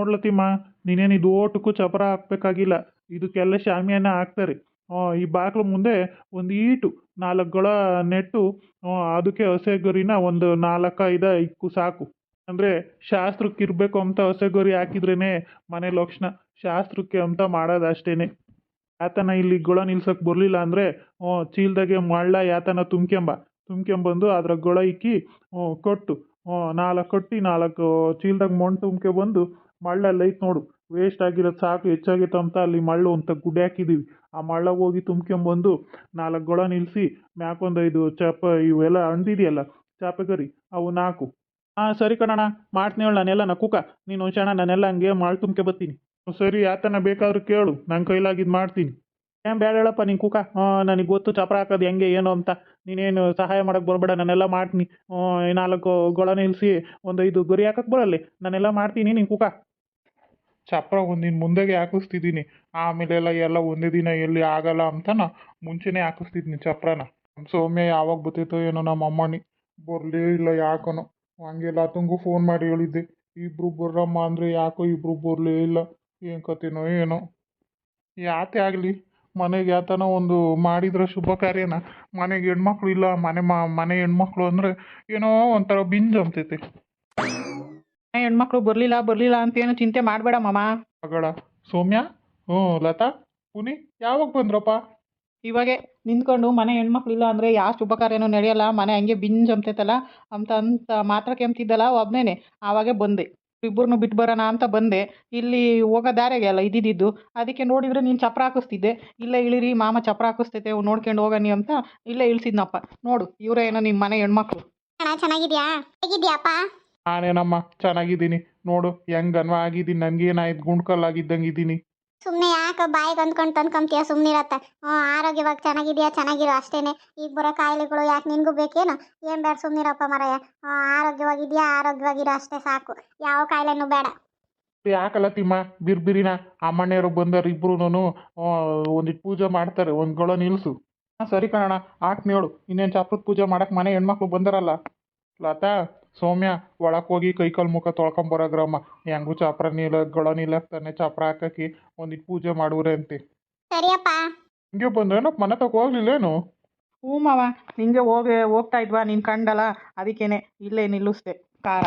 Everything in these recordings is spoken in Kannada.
ನೋಡ್ಲತ್ತಿಮ್ಮ ನೀನೇನು ಇದು ಓಟಕ್ಕೂ ಚಪರ ಹಾಕ್ಬೇಕಾಗಿಲ್ಲ. ಇದಕ್ಕೆಲ್ಲ ಶಾಮಿಯಾನ ಹಾಕ್ತಾರೆ. ಈ ಬಾಗಿಲು ಮುಂದೆ ಒಂದು ಈಟು ನಾಲ್ಕು ಗೊಳ ನೆಟ್ಟು ಅದಕ್ಕೆ ಹೊಸೆ ಗೊರಿನ ಒಂದು ನಾಲ್ಕೈದ ಇಕ್ಕು ಸಾಕು. ಅಂದರೆ ಶಾಸ್ತ್ರಕ್ಕೆ ಇರಬೇಕು ಅಂತ ಹೊಸೆ ಗೊರಿ ಹಾಕಿದ್ರೇ ಮನೆ ಲಕ್ಷಣ. ಶಾಸ್ತ್ರಕ್ಕೆ ಅಂತ ಮಾಡೋದು ಅಷ್ಟೇ ಯಾತನ ಇಲ್ಲಿ ಗೊಳ ನಿಲ್ಸಕ್ಕೆ ಬರಲಿಲ್ಲ ಅಂದರೆ ಚೀಲ್ದಾಗೆ ಮಳ್ಳ ಯಾತನ ತುಂಬ್ಕೆಂಬ. ತುಂಬ್ಕೊಂಬಂದು ಅದ್ರ ಗೊಳ ಇಕ್ಕಿ ಕೊಟ್ಟು ನಾಲ್ಕು ಕೊಟ್ಟು ನಾಲ್ಕು ಚೀಲ್ದಾಗ ಮಣ್ಣು ತುಂಬ್ಕೊಬಂದು ಮಳ್ಳಲ್ಲಿ ಐತೆ ನೋಡು. ವೇಸ್ಟ್ ಆಗಿರೋದು ಸಾಕು ಹೆಚ್ಚಾಗಿತ್ತು ಅಂತ ಅಲ್ಲಿ ಮಳ್ಳು ಅಂತ ಗುಡ್ಡೆ ಹಾಕಿದ್ದೀವಿ ಆ ಮಳ್ಳಗೆ ಹೋಗಿ ತುಂಬ್ಕೊಂಬಂದು ನಾಲ್ಕು ಗೊಳ ನಿಲ್ಲಿಸಿ ಮ್ಯಾಕೊಂದೈದು ಚಾಪ ಇವೆಲ್ಲ ಅಂದಿದೆಯಲ್ಲ ಚಾಪೆಗರಿ ಅವು ನಾಲ್ಕು ಹಾಂ, ಸರಿ ಕಣಣ್ಣ, ಮಾಡ್ತೀನಿ ಹೇಳು ನಾನೆಲ್ಲ ನಕ್ಕುಕ ನೀನು ಕ್ಷಣ ನಾನೆಲ್ಲ ಹಂಗೆ ಮಾಡಿ ತುಂಬ್ಕೆ ಬರ್ತೀನಿ. ಸರಿ, ಯಾತನ ಬೇಕಾದ್ರೂ ಕೇಳು ನನ್ನ ಕೈಲಾಗಿದ್ದು ಮಾಡ್ತೀನಿ. ಏನು ಬೇಡ ಹೇಳಪ್ಪ ನೀನು ಕುಕ? ನನಗೆ ಗೊತ್ತು ಚಪ್ರ ಹಾಕೋದು ಹೆಂಗೆ, ಏನು ಅಂತ. ನೀನೇನು ಸಹಾಯ ಮಾಡೋಕ್ಕೆ ಬರಬೇಡ, ನಾನೆಲ್ಲ ಮಾಡ್ತೀನಿ. ನಾಲ್ಕು ಗೊಳ ನಿಲ್ಲಿಸಿ ಒಂದು ಐದು ಗುರಿ ಹಾಕಕ್ಕೆ ಬರಲ್ಲ, ನಾನೆಲ್ಲ ಮಾಡ್ತೀನಿ ನೀನು ಕುಕ. ಚಪ್ರ ಒಂದಿನ ಮುಂದೆಗೆ ಹಾಕಿಸ್ತಿದ್ದೀನಿ. ಆಮೇಲೆ ಎಲ್ಲ ಎಲ್ಲ ಒಂದೇ ದಿನ ಎಲ್ಲಿ ಆಗಲ್ಲ ಅಂತನ ಮುಂಚೆನೇ ಹಾಕಿಸ್ತಿದ್ದೀನಿ ಚಪ್ರನ. ಸೌಮ್ಯ ಯಾವಾಗ ಬರ್ತೈತೋ ಏನೋ ನಮ್ಮ ಅಮ್ಮನಿ. ಬರಲೇ ಇಲ್ಲ ಯಾಕನೋ. ಹಂಗೆಲ್ಲ ತಂಗು ಫೋನ್ ಮಾಡಿ ಹೇಳಿದ್ದೆ. ಇಬ್ರು ಬರ್ರಮ್ಮ ಅಂದರೆ ಯಾಕೋ ಇಬ್ರು ಬರಲೇ ಇಲ್ಲ. ಏನು ಕತೆನೋ ಏನೋ. ಯಾತೆ ಆಗಲಿ? ಮನೆಗೆ ಯಾತನ ಒಂದು ಮಾಡಿದ್ರೆ ಶುಭ ಕಾರ್ಯನ. ಮನೆಗೆ ಹೆಣ್ಮಕ್ಳು ಇಲ್ಲ. ಮನೆ ಮನೆ ಹೆಣ್ಮಕ್ಳು ಅಂದರೆ ಏನೋ ಒಂಥರ ಬಿಂಜ್ ಅಂತೈತೆ ಹೆಣ್ಮಕ್ಳು ಬರಲಿಲ್ಲ ಬರಲಿಲ್ಲ ಅಂತ ಏನು ಚಿಂತೆ ಮಾಡಬೇಡ ಮಾಮ. ಮಗಳ ಸೌಮ್ಯ? ಹ್ಞೂ ಲತಾ ಪುನಿ ಯಾವಾಗ ಬಂದ್ರಪ್ಪ? ಇವಾಗೆ ನಿಂತ್ಕೊಂಡು ಮನೆ ಹೆಣ್ಮಕ್ಳು ಇಲ್ಲ ಅಂದರೆ ಯಾವ ಶುಭ ಕಾರ್ಯನೂ ನಡೆಯಲ್ಲ ಮನೆ ಹಂಗೆ ಬಿಂಜ್ ಅಂತೈತಲ್ಲ ಅಂತ ಅಂತ ಮಾತ್ರ ಕೆಮ್ತಿದ್ದಲ್ಲ ಒಬ್ಬನೇ ಆವಾಗೆ ಬಂದೆ. ಇಬ್ಬರನ್ನು ಬಿಟ್ಟು ಬರೋಣ ಅಂತ ಬಂದೆ. ಇಲ್ಲಿ ಹೋಗೋ ದಾರಿಗೆ ಅಲ್ಲ ಇದ್ದಿದ್ದು. ಅದಕ್ಕೆ ನೋಡಿದರೆ ನೀನು ಚಪ್ರ ಹಾಕಿಸ್ತಿದ್ದೆ. ಇಲ್ಲೇ ಇಳಿರಿ ಮಾಮ ಚಪ್ರ ಹಾಕಿಸ್ತೈತೆ ನೋಡ್ಕೊಂಡು ಹೋಗನಿ ಅಂತ ಇಲ್ಲೇ ಇಳಿಸಿದ್ನಪ್ಪ. ನೋಡು ಇವರೇ ಏನೋ ನಿಮ್ಮ ಮನೆ ಹೆಣ್ಮಕ್ಳು. ಅಣ್ಣ ಚೆನ್ನಾಗಿದ್ಯಾ? ಹೇಗಿದ್ಯಾಪ್ಪ ನಾನೇನಮ್ಮ ಚೆನ್ನಾಗಿದ್ದೀನಿ. ನೋಡು ಹೆಂಗ್ ಅನ್ವ ಆಗಿದ್ದೀನಿ. ನನಗೇನಾಯ್ತು ಗುಂಡ್ಕಲ್ಲಾಗಿದ್ದಂಗೆ ಇದ್ದೀನಿ ಸುಮ್ಮನೆ ಯಾಕೆ ಬಾಯಿಗೆ ಅಂದ್ಕೊಂಡು ತಂದ್ಕೊಂತೀಯ ಸುಮ್ಮನಿರತ್ತ ಹ್ಞೂ ಆರೋಗ್ಯವಾಗಿ ಚೆನ್ನಾಗಿದ್ಯಾ? ಚೆನ್ನಾಗಿರೋ ಅಷ್ಟೇನೆ. ಈಗ ಬರೋ ಕಾಯಿಲೆಗಳು ಯಾಕೆ ನಿನಗೂ ಬೇಕೇನು? ಏನು ಬೇಡ ಸುಮ್ಮನಿರಪ್ಪ ಮರಯ್ಯ ಆರೋಗ್ಯವಾಗಿದ್ಯಾ? ಆರೋಗ್ಯವಾಗಿರೋ ಅಷ್ಟೇ ಸಾಕು. ಯಾವ ಕಾಯಿಲೆನೂ ಬೇಡ. ಯಾಕಲ್ಲ ತಿಮ್ಮ? ಬಿರ್ಬಿರಿನ ಅಮ್ಮಣ್ಣೆಯರು ಬಂದವ್ರು ಇಬ್ರು ಒಂದಿಟ್ಟು ಪೂಜೆ ಮಾಡ್ತಾರೆ. ಒಂದು ಗೊಳ ನಿಲ್ಸು. ಹಾಂ ಸರಿ ಕಣಣ್ಣ. ಹಾಕ್ನೇಳು ಇನ್ನೇನು ಚಾಪ್ರದ ಪೂಜೆ ಮಾಡಕ್ಕೆ ಮನೆ ಹೆಣ್ಮಕ್ಳು ಬಂದರಲ್ಲ? ಲತಾ? ಸೌಮ್ಯ ಒಳಕ್ ಹೋಗಿ ಕೈಕಾಲು ಮುಖ ತೊಳ್ಕೊಂಬರಗ್ರಮ್ಮ ಹೆಂಗೂ ಚಾಪ್ರ ನೀಲ ಗೊಳ ನೀಲಾಕ್ತಾನೆ ಚಾಪ್ರ ಹಾಕಿ ಒಂದಿಟ್ಟು ಪೂಜೆ ಮಾಡುವ್ರೆ ಅಂತೆ. ಸರಿಯಪ್ಪ. ಹಿಂಗೆ ಬಂದ್ರೇನಪ್ಪ ಮನೆ ತಗೋ ಹೋಗ್ಲಿಲ್ಲೇನು? ಹ್ಞೂ ಮಾವ ಹಿಂಗೆ ಹೋಗಿ ಹೋಗ್ತಾ ಇದ್ವಾ ನೀನು ಕಂಡಲ್ಲ? ಅದಕ್ಕೇನೆ ಇಲ್ಲೇ ನಿಲ್ಲಿಸ್ದೆ ಕಾರ.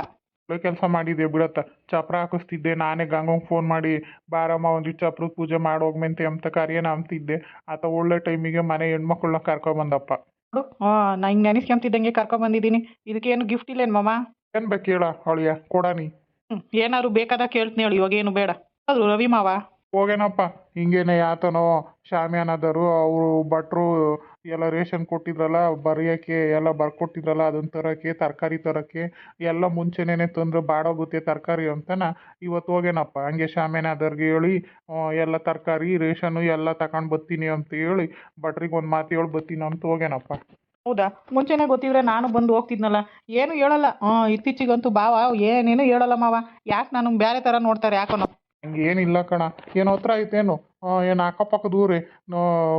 ಒಳ್ಳೆ ಕೆಲಸ ಮಾಡಿದ್ದೆ ಬಿಡತ್ತ? ಚಪ್ರ ಹಾಕಿಸ್ತಿದ್ದೆ ನಾನೇ ಗಂಗಂಗೆ ಫೋನ್ ಮಾಡಿ ಬಾರಮ್ಮ ಒಂದು ಚಪ್ರದ ಪೂಜೆ ಮಾಡೋಗ್ಮೆಂತೆ ಅಂತ ಕರಿಯೋಣ ಅಂತಿದ್ದೆ. ಆತ ಒಳ್ಳೆ ಟೈಮಿಗೆ ಮನೆ ಹೆಣ್ಮಕ್ಳನ್ನ ಕರ್ಕೊಂಬಂದಪ್ಪ ಹಾಂ ನಾ ಹಿಂಗೆ ನೆನೆಸ್ಕೊಂತಿದ್ದಂಗೆ ಕರ್ಕೊಂಬಂದಿದ್ದೀನಿ. ಇದಕ್ಕೇನು ಗಿಫ್ಟ್ ಇಲ್ಲೇನು ಮಾಮ? ಏನು ಬೇಕು ಹೇಳ ಅವಳಿಯ ಕೊಡಾನಿ ಏನಾದ್ರು ಬೇಕಾದಾಗ ಕೇಳ್ತೀನಿ ಹೇಳಿ ಇವಾಗೇನು ಬೇಡ. ಅದು ರವಿ ಮಾವ. ಹೋಗೇನಪ್ಪ, ಹಿಂಗೇನೆ ಯಾತನೋ ಶಾಮಿಯಾನದರು ಅವರು ಭಟ್ರು ಎಲ್ಲ ರೇಷನ್ ಕೊಟ್ಟಿದ್ರಲ್ಲ, ಬರೆಯೋಕ್ಕೆ ಎಲ್ಲ ಬರ್ಕೊಟ್ಟಿದ್ರಲ್ಲ, ಅದನ್ನ ತರೋಕ್ಕೆ, ತರಕಾರಿ ತರೋಕ್ಕೆ, ಎಲ್ಲ ಮುಂಚೆನೇ ತಂದ್ರೆ ಬಾಡೋಗುತ್ತೆ ತರಕಾರಿ ಅಂತನ ಇವತ್ತು ಹೋಗೇನಪ್ಪ, ಹಂಗೆ ಶಾಮಿಯಾನದವ್ರಿಗೆ ಹೇಳಿ ಎಲ್ಲ ತರಕಾರಿ ರೇಷನ್ನು ಎಲ್ಲ ತಗೊಂಡು ಬರ್ತೀನಿ ಅಂತ ಹೇಳಿ, ಭಟ್ರಿಗೆ ಒಂದು ಮಾತು ಹೇಳಿ ಬರ್ತೀನಿ ಅಂತ ಹೋಗೇನಪ್ಪ. ಹೌದಾ? ಮುಂಚೆನೇ ಗೊತ್ತಿದ್ರೆ ನಾನು ಬಂದು ಹೋಗ್ತಿದ್ನಲ್ಲ, ಏನು ಹೇಳಲ್ಲ ಇತ್ತೀಚಿಗಂತೂ ಬಾವ ಏನೇನು ಹೇಳಲ್ಲ ಮಾವ, ಯಾಕೆ ನಾನು ಬೇರೆ ಥರ ನೋಡ್ತಾರೆ ಯಾಕೋ ಹಂಗೆ ಏನಿಲ್ಲ ಕಣ. ಏನು ಹತ್ರ ಐತೇನು ಏನು? ಅಕ್ಕಪಕ್ಕ ದೂರೇ?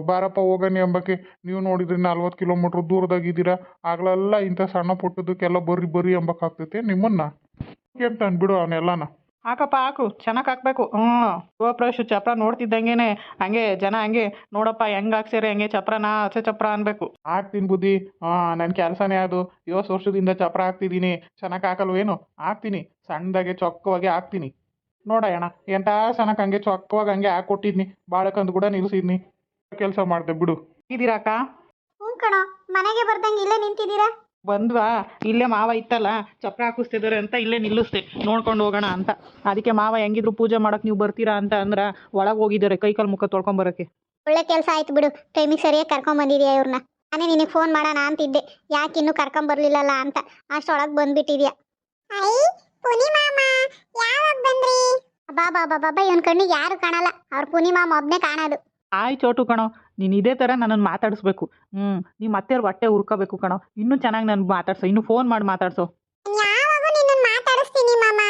ಬಾರಪ್ಪ ಹೋಗನಿ ಎಂಬಕ್ಕೆ ನೀವು ನೋಡಿದ್ರಿ ನಲ್ವತ್ತು ಕಿಲೋಮೀಟ್ರ್ ದೂರದಾಗಿದ್ದೀರಾ ಆಗ್ಲೆಲ್ಲ ಇಂಥ ಸಣ್ಣ ಪುಟ್ಟದಕ್ಕೆಲ್ಲ ಬರ್ರಿ ಬರ್ರಿ ಎಂಬಕ್ಕಾಗ್ತೈತೆ ನಿಮ್ಮನ್ನ? ಅಂತ ಅನ್ಬಿಡು ಅವನ್ನೆಲ್ಲನ ಹಾಕಪ್ಪ ಹಾಕು. ಚೆನ್ನಾಗಿ ಹಾಕ್ಬೇಕು. ಹ್ಞೂ ಗೃಹಪ್ರವೇಶ ಚಪ್ರ ನೋಡ್ತಿದ್ದಂಗೆನೆ ಹಂಗೆ ಜನ ಹಂಗೆ ನೋಡಪ್ಪ ಹೆಂಗೆ ಹಾಕ್ಸಿರಿ ಹಂಗೆ ಚಪ್ರನಾ ಹಸೆ ಚಪ್ರ ಅನ್ಬೇಕು. ಹಾಕ್ತೀನಿ ಬುದ್ಧಿ. ಹಾಂ ನನ್ನ ಕೆಲಸನೇ ಅದು. ಇವತ್ತು ವರ್ಷದಿಂದ ಚಪ್ರ ಹಾಕ್ತಿದ್ದೀನಿ. ಚೆನ್ನಾಗಿ ಹಾಕಲ್ವೇನು? ಹಾಕ್ತೀನಿ. ಸಣ್ಣದಾಗೆ ಚೊಕ್ಕವಾಗಿ ಹಾಕ್ತೀನಿ. ನೋಡಯ್ಯಣ ಎಂಥ ಚೆನ್ನಾಗಿ ಹಂಗೆ ಚೊಕ್ಕವಾಗಿ ಹಂಗೆ ಹಾಕ್ಕೊಟ್ಟಿದ್ನಿ ಬಾಳಕಂದು ಕೂಡ ನಿಲ್ಸಿದ್ನಿ. ಕೆಲಸ ಮಾಡ್ದೆ ಬಿಡು. ಇದೀರಾಕ ಹ್ಞೂ ಕಣ ಮನೆಗೆ ಬರ್ದಂಗೆ ಇಲ್ಲೇ ನಿಂತಿದ್ದೀರಾ? ಬಂದ್ವಾ? ಇಲ್ಲೇ ಮಾವ ಇತ್ತಲ್ಲ ಚಪ್ರ ಹಾಕಿಸ್ತಿದಾರೆ ಅಂತ ಇಲ್ಲೇ ನಿಲ್ಲಿಸ್ದೆ. ನೋಡ್ಕೊಂಡು ಹೋಗೋಣ ಅಂತ. ಅದಕ್ಕೆ ಮಾವ ಹೆಂಗಿದ್ರು ಪೂಜೆ ಮಾಡಕ್ ನೀವು ಬರ್ತೀರಾ ಅಂತ ಅಂದ್ರ ಒಳಗೆ ಹೋಗಿದ್ದಾರೆ ಕೈ ಕಾಲು ಮುಖ ತೊಳ್ಕೊಂಬರಕ್ಕೆ ಒಳ್ಳೆ ಕೆಲಸ ಆಯ್ತು ಬಿಡು ಟೈಮಿಗೆ ಸರಿಯಾಗಿ ಕರ್ಕೊಂಬಂದಿದ್ಯಾ ಇವ್ರನ್ನ ನಾನೇ ನಿನಗೆ ಫೋನ್ ಮಾಡೋಣ ಅಂತಿದ್ದೆ ಯಾಕೆ ಇನ್ನೂ ಕರ್ಕೊಂಬರ್ಲಿಲ್ಲಲ್ಲ ಅಂತ. ಅಷ್ಟೊಳಗೆ ಬಂದ್ಬಿಟ್ಟಿದ್ಯಾ? ಐ ಪುನಿ ಮಾಮ ಯಾವಾಗ ಬಂದ್ರಿ ಬಾ ಬಾ ಬಾ ಬಾಬಾ ಇವನ್ ಕಣ್ಣಿಗೆ ಯಾರು ಕಾಣಲ್ಲ. ಅವ್ರ ಪೂರ್ಣಿಮಾ ಒಬ್ನೇ ಕಾಣೋದು. ಆಯ್ ಚೋಟು ಕಣೋ ನೀನು ಇದೇ ಥರ ನನ್ನನ್ನು ಮಾತಾಡಿಸ್ಬೇಕು. ಹ್ಞೂ ನೀ ಮತ್ತೆ ಹೊಟ್ಟೆ ಹುರ್ಕೋಬೇಕು ಕಣೋ. ಇನ್ನೂ ಚೆನ್ನಾಗಿ ನನ್ಗೆ ಮಾತಾಡ್ಸೋ ಇನ್ನು ಫೋನ್ ಮಾಡಿ ಮಾತಾಡ್ಸೋ. ಯಾವಾಗೂ ನಿನ್ನ ಮಾತಾಡಿಸ್ತೀನಿ ಮಾಮ.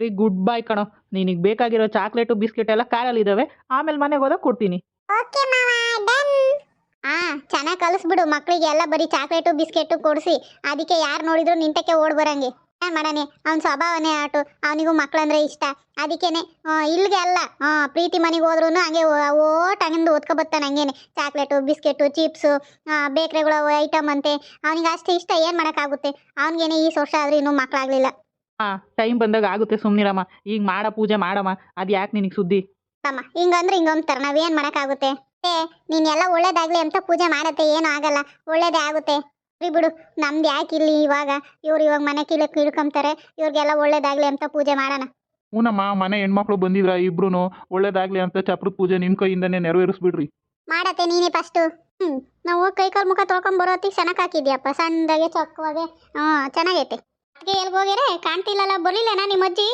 ರೀ ಗುಡ್ ಬೈ ಕಣೋ. ನಿನಗೆ ಬೇಕಾಗಿರೋ ಚಾಕ್ಲೇಟು ಬಿಸ್ಕೆಟ್ ಎಲ್ಲ ಕಾರಲ್ಲಿ ಇದಾವೆ. ಆಮೇಲೆ ಮನೆಗೆ ಹೋದಾಗ ಕೊಡ್ತೀನಿ. ಓಕೆ ಮಾವ ಡನ್. ಆ ಚೆನ್ನಾಗಿ ಕಲಿಸ್ಬಿಡು. ಮಕ್ಕಳಿಗೆ ಎಲ್ಲ ಬರೀ ಚಾಕ್ಲೇಟು ಬಿಸ್ಕೆಟು ಕೊಡಿಸಿ. ಅದಕ್ಕೆ ಯಾರು ನೋಡಿದ್ರು ನಿಂತಕ್ಕೆ ಓಡ್ ಬರಂಗೆ. ಮಾಡಾನೆ. ಅವ್ನ ಸ್ವಭಾವನೇ ಆಟು. ಅವನಿಗೂ ಮಕ್ಳಂದ್ರೆ ಇಷ್ಟ. ಅದಕ್ಕೇನೆ ಇಲ್ಲಿಗೆ ಅಲ್ಲ ಆ, ಪ್ರೀತಿ ಮನೆಗೆ ಹೋದ್ರೂ ಹಂಗೆ ಓಟ್ ಹಂಗಿಂದು ಓದ್ಕೊಬತ್ತಾನೆ ಹಂಗೇನೆ. ಚಾಕ್ಲೇಟು ಬಿಸ್ಕೆಟು ಚಿಪ್ಸು ಬೇಕ್ರಿಗಳ ಐಟಮ್ ಅಂತೆ. ಅವನಿಗೆ ಅಷ್ಟು ಇಷ್ಟ ಏನು ಮಾಡೋಕ್ಕಾಗುತ್ತೆ? ಅವನಿಗೇನೆ ಈ ವರ್ಷ ಆದ್ರೆ ಇನ್ನೂ ಮಕ್ಕಳಾಗಲಿಲ್ಲ ಹಾಂ ಟೈಮ್ ಬಂದಾಗ ಆಗುತ್ತೆ ಸುಮ್ಮನಿರಮ್ಮ ಈಗ ಮಾಡ ಪೂಜೆ ಮಾಡಮ್ಮ. ಅದು ಯಾಕೆ ನಿನಗೆ ಸುದ್ದಿ? ಅಮ್ಮ ಹಿಂಗಂದ್ರೆ ಹಿಂಗಂತಾರೆ ನಾವೇನು ಮಾಡೋಕ್ಕಾಗುತ್ತೆ? ಏ ನೀನೆಲ್ಲ ಒಳ್ಳೇದಾಗ್ಲಿ ಅಂತ ಪೂಜೆ ಮಾಡತ್ತೆ ಏನು ಆಗಲ್ಲ. ಒಳ್ಳೇದೇ ಆಗುತ್ತೆ. ಸರಿ ಬಿಡು ನಮ್ದು ಯಾಕೆ ಇಲ್ಲಿ ಇವಾಗ? ಇವ್ರು ಇವಾಗ ಮನೆ ಕೀಳಕ್ ಕೀಳ್ಕೊಂತಾರೆ ಇವ್ರಿಗೆಲ್ಲ ಒಳ್ಳೇದಾಗ್ಲಿ ಅಂತ ಪೂಜೆ ಮಾಡೋಣ. ಹ್ಞೂನಮ್ಮ ಮನೆ ಹೆಣ್ಮಕ್ಳು ಬಂದಿದ್ರ ಇಬ್ರು ಒಳ್ಳೇದಾಗ್ಲಿ ಅಂತ ಚಪ್ರದ ಪೂಜೆ ನಿಮ್ಮ ಕೈಯಿಂದನೇ ನೆರವೇರಿಸ್ಬಿಡ್ರಿ. ಮಾಡತ್ತೆ ನೀನೇ ಫಸ್ಟು ಹ್ಞೂ ನಾವು ಕೈ ಕಾಲು ಮುಖ ತೊಳ್ಕೊಂಡ್ ಬರೋತ್ತಿಗೆ ಚೆನ್ನಾಗಿ ಹಾಕಿದ್ಯಪ್ಪ ಸಣ್ಣದಾಗೆ ಚೊಕ್ಕವಾಗೆ. ಹಾಂ ಚೆನ್ನಾಗೈತೆ. ಅದಕ್ಕೆ ಎಲ್ಗೆ ಹೋಗಿರೆ? ಕಾಣ್ತಿಲ್ಲಲ್ಲ ಬರ್ಲಿಲ್ಲನಾ ನಿಮ್ಮ ಅಜ್ಜಿ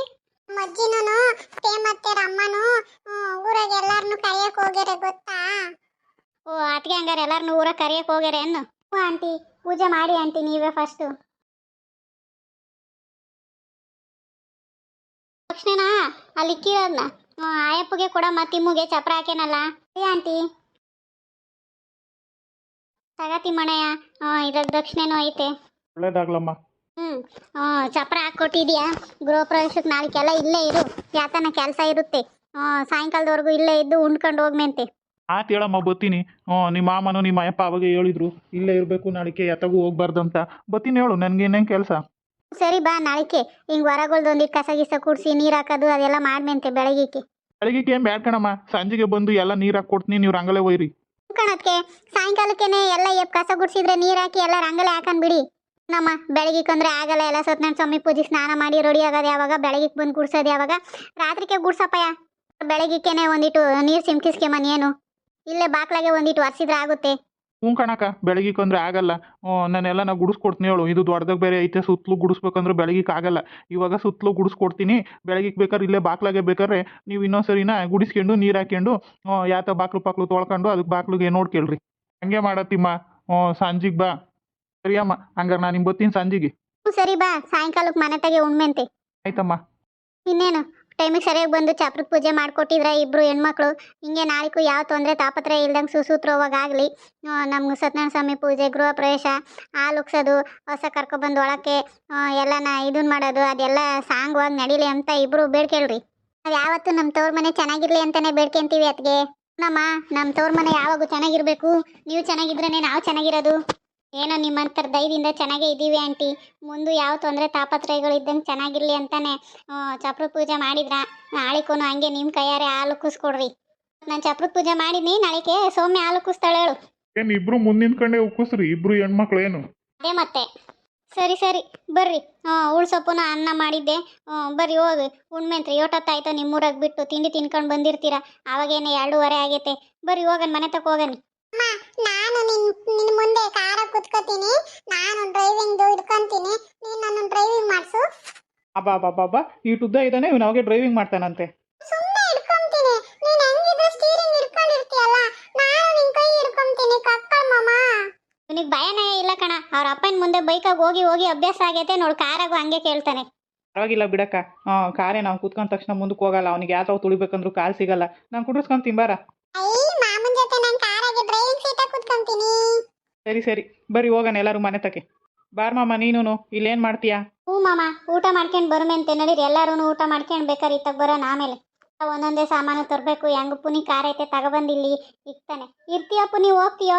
ಅಜ್ಜಿನೂ ಮತ್ತೆ ಅಮ್ಮನು ಊರಾಗ ಎಲ್ಲಾರನು ಕರೆಯಕ್ಕೆ ಹೋಗ್ಯಾರೆ ಗೊತ್ತಾ? ಓ ಅದಕ್ಕೆ ಹಂಗಾರೆ ಎಲ್ಲಾರನ್ನೂ ಊರಾಗ ಕರೆಯಕ್ಕೆ ಹೋಗ್ಯಾರೆ ಅನ್ನು ಹ್ಞೂ ಆಂಟಿ. ಪೂಜೆ ಮಾಡಿ ಆಂಟಿ ನೀವೇ ಫಸ್ಟು ತಕ್ಷಣ ಅಲ್ಲಿ ಇಕ್ಕಿರೋದ್ನ ಆಯಪ್ಪಗೆ ಕೊಡಮ್ಮ ತಿಮ್ಮುಗೆ ಚಪ್ರ ಹಾಕೇನಲ್ಲ? ಆಂಟಿ. ತಗತಿ ಮಣಯ್ಯ ಹಾಂ ಇದ್ರಾಗ ದಕ್ಷಿಣೆನೂ ಐತೆ. ಒಳ್ಳೇದಾಗ್ಲಮ್ಮ. ಹ್ಮ್ ಚಪ್ರ ಹಾಕೊಟ್ಟಿದ್ಯಾ? ಗೃಹ ಪ್ರವೇಶಕ್ಕೆ ನಾಲ್ಕೆಲ್ಲ ಇಲ್ಲೇ ಇರು. ಯಾತನ ಕೆಲಸ ಇರುತ್ತೆ. ಸಾಯಂಕಾಲದವರೆಗೂ ಇಲ್ಲೇ ಇದ್ದು ಉಂಡ್ಕೊಂಡು ಹೋಗ್ಮೆಂತೆ. ಆತ್ ಹೇಳಮ್ಮ ಬತ್ತೀನಿ ಹ್ಞೂ ನಿಮ್ಮ ಮಾಮನು ನಿಮ್ಮ ಅಯ್ಯಪ್ಪ ಅವಾಗ ಹೇಳಿದ್ರು ಇಲ್ಲೇ ಇರಬೇಕು ನಾಳಿಕೆ ಎತ್ತಗೂ ಹೋಗ್ಬಾರ್ದು ಅಂತ ಬತ್ತೀನಿ ಹೇಳು ನನಗೆ ಇನ್ನೇನು ಕೆಲಸ? ಸರಿ ಬಾ ನಾಳಿಕೆ. ಹಿಂಗೆ ಹೊರಗಳ್ದು ಒಂದಿಟ್ಟು ಕಸ ಗಿಸ ಕೂಡಿಸಿ ನೀರು ಹಾಕೋದು ಅದೆಲ್ಲ ಮಾಡ್ಮೆಂತೆ ಬೆಳಗಿಕ್ಕೆ. ಬೆಳಗ್ಗೆ ಏನು ಬ್ಯಾಡ್ ಕಣಮ್ಮ. ಸಂಜೆಗೆ ಬಂದು ಎಲ್ಲ ನೀರು ಹಾಕ್ಕೊಡ್ತೀನಿ ನೀವು ರಂಗಲೆ ಒಯ್ರಿ. ಕಣಕ್ಕೆ ಸಾಯಂಕಾಲಕ್ಕೇನೆ ಎಲ್ಲ ಎಪ್ ಕಸ ಗುಡಿಸಿದ್ರೆ ನೀರು ಹಾಕಿ ಎಲ್ಲ ರಂಗಲೆ ಹಾಕೊಂಡ್ ಬಿಡಿ. ನಮ್ಮ ಬೆಳಗಿಕ್ಕಂದ್ರೆ ಆಗಲ್ಲ ಎಲ್ಲ ಸತ್ಯನಾರಾಯಣ ಸ್ವಾಮಿ ಪೂಜೆ ಸ್ನಾನ ಮಾಡಿ ರೆಡಿ ಆಗೋದು ಯಾವಾಗ ಬೆಳಗಿಗೆ ಬಂದು ಗುಡ್ಸೋದು ಯಾವಾಗ? ರಾತ್ರಿಗೆ ಗುಡ್ಸಪ್ಪಯ್ಯ. ಬೆಳಗಿಕ್ಕೇನೆ ಒಂದಿಟ್ಟು ನೀರು ಸಿಮ್ಕಿಸ್ಕೆಮನ್ ಏನು? ಇಲ್ಲೇ ಬಾಕ್ಲಾಗೆ ಒಂದಿಟ್ಟು ಒರೆಸಿದ್ರೆ ಆಗುತ್ತೆ. ಹ್ಞೂ ಕಣಕ್ಕ ಬೆಳಗ್ಗೆ ಅಂದ್ರೆ ಆಗಲ್ಲ. ನಾನೆಲ್ಲ ನಾ ಗುಡಿಸ್ಕೊಡ್ತೀನಿ ಹೇಳು. ಇದು ದೊಡ್ಡದಾಗ ಬೇರೆ ಐತೆ ಸುತ್ತಲೂ ಗುಡಿಸ್ಬೇಕಂದ್ರೆ ಬೆಳಗ್ಗೆ ಆಗಲ್ಲ. ಇವಾಗ ಸುತ್ತಲೂ ಗುಡಿಸ್ಕೊಡ್ತೀನಿ. ಬೆಳಗ್ಗೆ ಬೇಕಾದ್ರೆ ಇಲ್ಲೇ ಬಾಕ್ಲಾಗೆ ಬೇಕಾದ್ರೆ ನೀವು ಇನ್ನೊಂದು ಸರಿನ ಗುಡಿಸ್ಕೊಂಡು ನೀರು ಹಾಕ್ಕೊಂಡು ಯಾತ ಬಾಕ್ಲು ಪಾಕ್ಲು ತೊಳ್ಕೊಂಡು ಅದಕ್ಕೆ ಬಾಕ್ಲಿಗೆ ನೋಡ್ಕೇಳ್ರಿ? ಹಂಗೆ ಮಾಡತ್ತಿಮ್ಮ. ಹ್ಞೂ ಸಂಜಿಗೆ ಬಾ. ಸರಿಯಮ್ಮ ಹಂಗಾರೆ ನಾನು ನಿಮ್ಗೆ ಬರ್ತೀನಿ ಸಂಜೆಗೆ ಸರಿ ಬಾ ಸಾಯಂಕಾಲಕ್ಕೆ ಮನೆ ತಗೆ ಉಣ್ಮೆಂತೆ. ಆಯ್ತಮ್ಮ. ಇನ್ನೇನು? ಟೈಮಿಗೆ ಸರಿಯಾಗಿ ಬಂದು ಚಾಪ್ರದ ಪೂಜೆ ಮಾಡಿಕೊಟ್ಟಿದ್ರೆ ಇಬ್ಬರು ಹೆಣ್ಮಕ್ಳು, ಹಿಂಗೆ ನಾಲ್ಕು ಯಾವ ತೊಂದರೆ ತಾಪತ್ರೆ ಇಲ್ದಂಗೆ ಸುಸೂತ್ರವಾಗಲಿ ನಮ್ಗೆ ಸತ್ಯನಾರಾಯಣ ಸ್ವಾಮಿ ಪೂಜೆ, ಗೃಹ ಪ್ರವೇಶ, ಹಾಲು ಉಗ್ಸೋದು, ಹೊಸ ಕರ್ಕೊಬಂದು ಒಳಕ್ಕೆ ಎಲ್ಲನ ಇದನ್ನು ಮಾಡೋದು, ಅದೆಲ್ಲ ಸಾಂಗ್ವಾಗಿ ನಡೀಲಿ ಅಂತ ಇಬ್ಬರು ಬೇಡ್ಕೇಳ್ರಿ. ಅದು ಯಾವತ್ತೂ ನಮ್ಮ ತವ್ರ ಮನೆ ಚೆನ್ನಾಗಿರಲಿ ಅಂತಲೇ ಬೇಡ್ಕೊಂತೀವಿ ಅತ್ಗೆ. ನಮ್ಮ ನಮ್ಮ ತವ್ರ ಮನೆ ಯಾವಾಗೂ ಚೆನ್ನಾಗಿರಬೇಕು? ನೀವು ಚೆನ್ನಾಗಿದ್ರೇ ನಾವು ಚೆನ್ನಾಗಿರೋದು? ಏನೋ ನಿಮ್ಮಂತರ ದಯದಿಂದ ಚೆನ್ನಾಗೇ ಇದ್ದೀವಿ ಆಂಟಿ. ಮುಂದೆ ಯಾವ ತೊಂದರೆ ತಾಪತ್ರಯಗಳು ಇದ್ದಂಗೆ ಚೆನ್ನಾಗಿರ್ಲಿ ಅಂತಾನೆ ಚಪ್ರದ ಪೂಜೆ ಮಾಡಿದ್ರ? ನಾಳಿಗೂ ಹಂಗೆ ನಿಮ್ಮ ಕೈಯಾರೆ ಹಾಲು ಕುಸ್ಕೊಡ್ರಿ. ನಾನು ಚಪ್ರದ ಪೂಜೆ ಮಾಡಿದ್ನಿ ನಾಳೆಗೆ ಸೌಮ್ಯ ಹಾಲು ಕುಸ್ತಾಳೆ ಹೇಳು ಏನು ಇಬ್ರು ಮುಂದಿನ ಕಂಡೆ ಉಕ್ಕಿಸ್ರಿ ಇಬ್ರು ಹೆಣ್ಮಕ್ಳು ಏನು ಅದೇ ಮತ್ತೆ. ಸರಿ ಸರಿ ಬರ್ರಿ. ಉಳ್ ಉಳ್ಸೊಪ್ಪುನ ಅನ್ನ ಮಾಡಿದ್ದೆ. ಬರ್ರಿ ಹೋಗಿ. ಉಣ್ಮೆಂತ್ರಿ ಆಯ್ತಾ ನಿಮ್ಮೂರಾಗ ಬಿಟ್ಟು ತಿಂಡಿ ತಿನ್ಕೊಂಡು ಬಂದಿರ್ತೀರ? ಅವಾಗೇನೆ ಎರಡೂವರೆ ಆಗೈತೆ. ಬರ್ರಿ ಹೋಗನ್ ಮನೆ ತಕ ಹೋಗನ್. ನಾನು ನಿನ್ ನಿನ್ ಮುಂದೆ ಕಾರ ಕುತ್ಕೋತೀನಿ. ನಾನು ಡ್ರೈವಿಂಗ್ ಹಿಡ್ಕೊಂತೀನಿ ನೀನ್ ನನ್ನ ಡ್ರೈವಿಂಗ್ ಮಾಡ್ಸು. ಅಬ್ಬಾ ಅಬ್ಬಾ ಅಬ್ಬಾ ಈ ಉದ್ದ ಇದ್ದಾನೆ ಇವ್ನು ಅವಾಗೆ ಡ್ರೈವಿಂಗ್ ಮಾಡ್ತಾನಂತೆ. ಸುಮ್ಮನೆ ಹಿಡ್ಕೊಂತೀನಿ ನೀನ್ ಹೆಂಗಿದ್ರು ಸ್ಟೀರಿಂಗ್ ಹಿಡ್ಕೊಂಡಿರ್ತೀಯಲ್ಲ ನಾನು ನಿನ್ ಕೈ ಹಿಡ್ಕೊಂತೀನಿ. ಕಕ್ಕಳ್ ಮಾಮ. ಭಯನೇ ಇಲ್ಲ ಕಣ. ಅವ್ರ ಅಪ್ಪನ ಮುಂದೆ ಬೈಕಾಗ ಹೋಗಿ ಹೋಗಿ ಅಭ್ಯಾಸ ಆಗೈತೆ. ನೋಡು ಕಾರಾಗೂ ಹಂಗೆ ಕೇಳ್ತಾನೆ. ಪರವಾಗಿಲ್ಲ ಬಿಡಕ್ಕ. ಹಾಂ ಕಾರೇ ನಾವು ಕುತ್ಕೊಂಡ ತಕ್ಷಣ ಮುಂದಕ್ಕೆ ಹೋಗಲ್ಲ. ಅವ್ನಿಗೆ ಯಾವ ತುಳಿಬೇಕಂದ್ರೂ ಕಾಲ್ ಸಿಗಲ್ಲ. ನಾನು ಕುಡಿಸ್ಕೊಂಡು ಬಾರ ಕುತ್ಕೊಂತೀನಿ ಸರಿ ಸರಿ. ಬರಿ ಹೋಗೋಣ. ಎಲ್ಲರೂ ಮನೆ ತಕ್ಕೆ. ಬಾರ್ ಮಾಮ ನೀನು ಇಲ್ಲೇನು ಮಾಡ್ತೀಯಾ? ಹ್ಞೂ ಮಾಮ. ಊಟ ಮಾಡ್ಕೊಂಡು ಅಂತ. ನಡೀರಿ ಎಲ್ಲರೂ ಊಟ ಮಾಡ್ಕೊಂಡು ಬೇಕಾರೆ ಇತ್ತಾಗ ಬರೋಣ ಆಮೇಲೆ. ಒಂದೊಂದೇ ಸಾಮಾನು ತರಬೇಕು. ಹೆಂಗ ಪುನಿ ಕಾರ್ ಐತೆ ತಗೊಬಂದಿಲ್ಲಿ. ಇರ್ತಾನೆ ಇರ್ತೀಯ ಪುನಿ ಹೋಗ್ತೀಯೋ?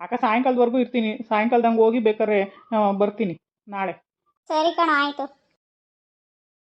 ಅಕ್ಕ ಸಾಯಂಕಾಲದವರೆಗೂ ಇರ್ತೀನಿ. ಸಾಯಂಕಾಲದಂಗೆ ಹೋಗಿ ಬೇಕಾದ್ರೆ ಆ, ಬರ್ತೀನಿ. ನಾಳೆ. ಸರಿ ಕಣ ಆಯಿತು.